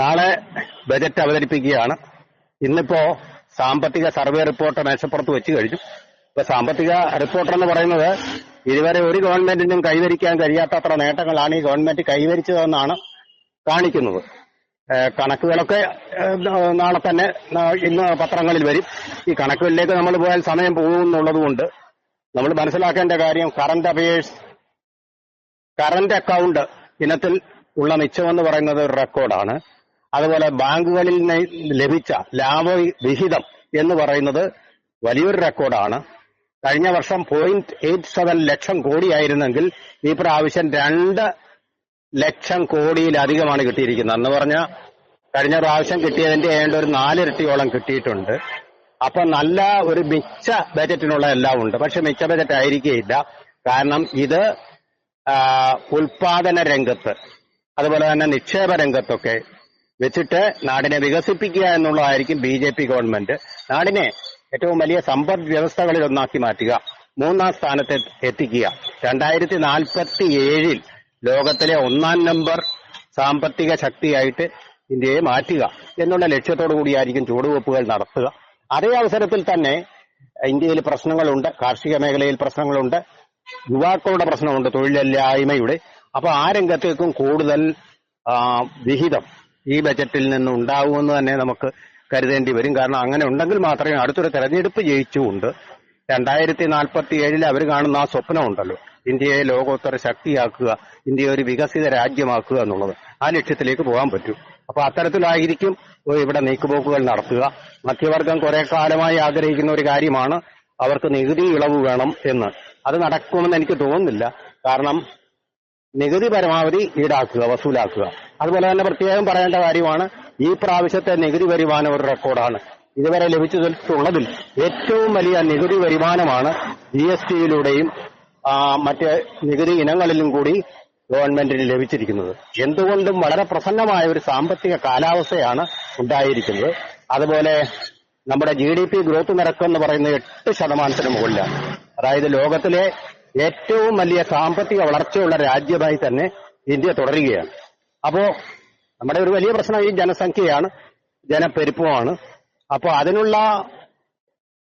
നാളെ ബജറ്റ് അവതരിപ്പിക്കുകയാണ്. ഇന്നിപ്പോ സാമ്പത്തിക സർവേ റിപ്പോർട്ട് മേശപ്പുറത്ത് വെച്ച് കഴിഞ്ഞു. ഇപ്പൊ സാമ്പത്തിക റിപ്പോർട്ട് എന്ന് പറയുന്നത് ഇതുവരെ ഒരു ഗവൺമെന്റിനും കൈവരിക്കാൻ കഴിയാത്തത്ര നേട്ടങ്ങളാണ് ഈ ഗവൺമെന്റ് കൈവരിച്ചതെന്നാണ് കാണിക്കുന്നത്. കണക്കുകളൊക്കെ നാളെ തന്നെ ഇന്ന് പത്രങ്ങളിൽ വരും. ഈ കണക്കുകളിലേക്ക് നമ്മൾ പോയാൽ സമയം പോകുമെന്നുള്ളത് കൊണ്ട് നമ്മൾ മനസ്സിലാക്കേണ്ട കാര്യം കറന്റ് അഫയേഴ്സ് കറന്റ് അക്കൗണ്ട് ഇനത്തിൽ ഉള്ള മിച്ചമെന്ന് പറയുന്നത് ഒരു റെക്കോർഡാണ് അതുപോലെ ബാങ്കുകളിൽ ലഭിച്ച ലാഭവിഹിതം എന്ന് പറയുന്നത് വലിയൊരു റെക്കോർഡാണ്. കഴിഞ്ഞ വർഷം പോയിന്റ് എയ്റ്റ് സെവൻ ലക്ഷം കോടിയായിരുന്നെങ്കിൽ ഈ പ്രാവശ്യം രണ്ട് ലക്ഷം കോടിയിലധികമാണ് കിട്ടിയിരിക്കുന്നത്. എന്ന് പറഞ്ഞ കഴിഞ്ഞ പ്രാവശ്യം കിട്ടിയതിന്റെ ഏതാണ്ട് ഒരു നാലിരട്ടിയോളം കിട്ടിയിട്ടുണ്ട്. അപ്പൊ നല്ല ഒരു മിച്ച ബജറ്റിനുള്ള എല്ലാം ഉണ്ട്. പക്ഷെ മിച്ച ബജറ്റ് ആയിരിക്കുകയില്ല കാരണം ഇത് ഉൽപാദന രംഗത്ത് അതുപോലെ തന്നെ നിക്ഷേപ രംഗത്തൊക്കെ വെച്ചിട്ട് നാടിനെ വികസിപ്പിക്കുക എന്നുള്ളതായിരിക്കും ബി ജെ പി ഗവൺമെന്റ്. നാടിനെ ഏറ്റവും വലിയ സമ്പദ് വ്യവസ്ഥകളിൽ ഒന്നാക്കി മാറ്റുക. മൂന്നാം സ്ഥാനത്ത് എത്തിക്കുക. രണ്ടായിരത്തി നാൽപ്പത്തി ഏഴിൽ ലോകത്തിലെ ഒന്നാം നമ്പർ സാമ്പത്തിക ശക്തിയായിട്ട് ഇന്ത്യയെ മാറ്റുക എന്നുള്ള ലക്ഷ്യത്തോടു കൂടിയായിരിക്കും ചുവടുവെപ്പുകൾ നടത്തുക. അതേ അവസരത്തിൽ തന്നെ ഇന്ത്യയിൽ പ്രശ്നങ്ങളുണ്ട് കാർഷിക മേഖലയിൽ പ്രശ്നങ്ങളുണ്ട് യുവാക്കളുടെ പ്രശ്നമുണ്ട് തൊഴിലില്ലായ്മയുടെ. അപ്പോൾ ആ രംഗത്തേക്കും കൂടുതൽ വിഹിതം ഈ ബജറ്റിൽ നിന്ന് ഉണ്ടാവുമെന്ന് തന്നെ നമുക്ക് കരുതേണ്ടി വരും. കാരണം അങ്ങനെ ഉണ്ടെങ്കിൽ മാത്രമേ അടുത്തൊരു തെരഞ്ഞെടുപ്പ് ജയിച്ചുകൊണ്ട് രണ്ടായിരത്തി നാൽപ്പത്തി ഏഴിൽ അവർ കാണുന്ന ആ സ്വപ്നമുണ്ടല്ലോ. ഇന്ത്യയെ ലോകോത്തര ശക്തിയാക്കുക ഇന്ത്യയെ ഒരു വികസിത രാജ്യമാക്കുക എന്നുള്ളത്. ആ ലക്ഷ്യത്തിലേക്ക് പോകാൻ പറ്റും. അപ്പൊ അത്തരത്തിലായിരിക്കും ഇവിടെ നീക്കുപോക്കുകൾ നടത്തുക. മധ്യവർഗം കുറെ കാലമായി ആഗ്രഹിക്കുന്ന ഒരു കാര്യമാണ് അവർക്ക് നികുതി ഇളവ് വേണം എന്ന്. അത് നടക്കുമെന്ന് എനിക്ക് തോന്നുന്നില്ല. കാരണം നികുതി പരമാവധി ഈടാക്കുക വസൂലാക്കുക. അതുപോലെ തന്നെ പ്രത്യേകം പറയേണ്ട കാര്യമാണ് ഈ പ്രാവശ്യത്തെ നികുതി വരുമാനം ഒരു റെക്കോർഡാണ്. ഇതുവരെ ലഭിച്ചിട്ടുള്ളതിൽ ഏറ്റവും വലിയ നികുതി വരുമാനമാണ് ജി എസ് ടിയിലൂടെയും മറ്റ് നികുതി ഇനങ്ങളിലും കൂടി ഗവൺമെന്റിന് ലഭിച്ചിരിക്കുന്നത്. എന്തുകൊണ്ടും വളരെ പ്രസന്നമായ ഒരു സാമ്പത്തിക കാലാവസ്ഥയാണ് ഉണ്ടായിരിക്കുന്നത്. അതുപോലെ നമ്മുടെ ജി ഡി പി ഗ്രോത്ത് നിരക്ക് എന്ന് പറയുന്നത് എട്ട് ശതമാനത്തിന് മുകളിലാണ്. അതായത് ലോകത്തിലെ ഏറ്റവും വലിയ സാമ്പത്തിക വളർച്ചയുള്ള രാജ്യമായി തന്നെ ഇന്ത്യ തുടരുകയാണ്. അപ്പോ നമ്മുടെ ഒരു വലിയ പ്രശ്നം ഈ ജനസംഖ്യയാണ് ജനപ്പെരുപ്പമാണ്. അപ്പോ അതിനുള്ള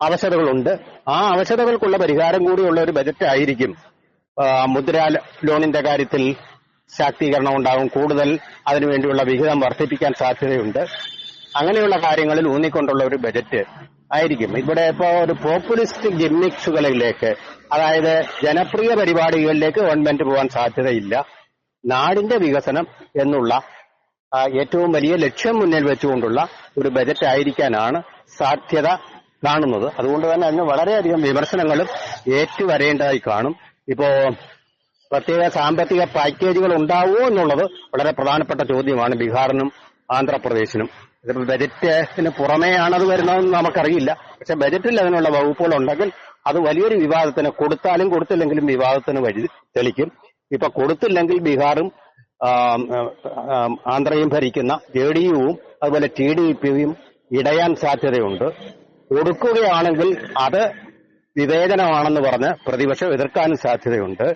അവശതകളുണ്ട്. ആ അവശതകൾക്കുള്ള പരിഹാരം കൂടിയുള്ള ഒരു ബജറ്റ് ആയിരിക്കും മുദ്ര ലോണിന്റെ കാര്യത്തിൽ ശാക്തീകരണം ഉണ്ടാകും. കൂടുതൽ അതിനുവേണ്ടിയുള്ള വിഹിതം വർദ്ധിപ്പിക്കാൻ സാധ്യതയുണ്ട്. അങ്ങനെയുള്ള കാര്യങ്ങളിൽ ഊന്നിക്കൊണ്ടുള്ള ഒരു ബജറ്റ് ആയിരിക്കും. ഇവിടെ ഇപ്പോ ഒരു പോപ്പുലിസ്റ്റ് ഗിമ്മിക്സുകളിലേക്ക് അതായത് ജനപ്രിയ പരിപാടികളിലേക്ക് ഗവൺമെന്റ് പോകാൻ സാധ്യതയില്ല. നാടിന്റെ വികസനം എന്നുള്ള ഏറ്റവും വലിയ ലക്ഷ്യം മുന്നിൽ വെച്ചുകൊണ്ടുള്ള ഒരു ബജറ്റ് ആയിരിക്കാനാണ് സാധ്യത കാണുന്നത്. അതുകൊണ്ട് തന്നെ അതിന് വളരെയധികം വിമർശനങ്ങളും ഏറ്റുവരേണ്ടതായി കാണും. ഇപ്പോ പ്രത്യേക സാമ്പത്തിക പാക്കേജുകൾ ഉണ്ടാവുമോ എന്നുള്ളത് വളരെ പ്രധാനപ്പെട്ട ചോദ്യമാണ് ബീഹാറിനും ആന്ധ്രാപ്രദേശിനും. ഇതിപ്പോ ബജറ്റിന് പുറമേയാണ് അത് വരുന്നതെന്ന് നമുക്കറിയില്ല. പക്ഷെ ബജറ്റിൽ അതിനുള്ള വകുപ്പുകൾ ഉണ്ടെങ്കിൽ അത് വലിയൊരു വിവാദത്തിന് കൊടുത്താലും കൊടുത്തില്ലെങ്കിലും വിവാദത്തിന് വഴി തെളിക്കും. ഇപ്പൊ കൊടുത്തില്ലെങ്കിൽ ബീഹാറും ആന്ധ്രയും ഭരിക്കുന്ന ജെ ഡി യുവും അതുപോലെ ടി ഡി പിയും ഇടയാൻ സാധ്യതയുണ്ട്. കൊടുക്കുകയാണെങ്കിൽ അത് വിവേചനമാണെന്ന് പറഞ്ഞ് പ്രതിപക്ഷം എതിർക്കാനും സാധ്യതയുണ്ട്.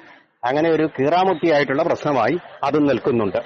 അങ്ങനെ ഒരു കീറാമുട്ടിയായിട്ടുള്ള പ്രശ്നമായി അതും നിൽക്കുന്നുണ്ട്.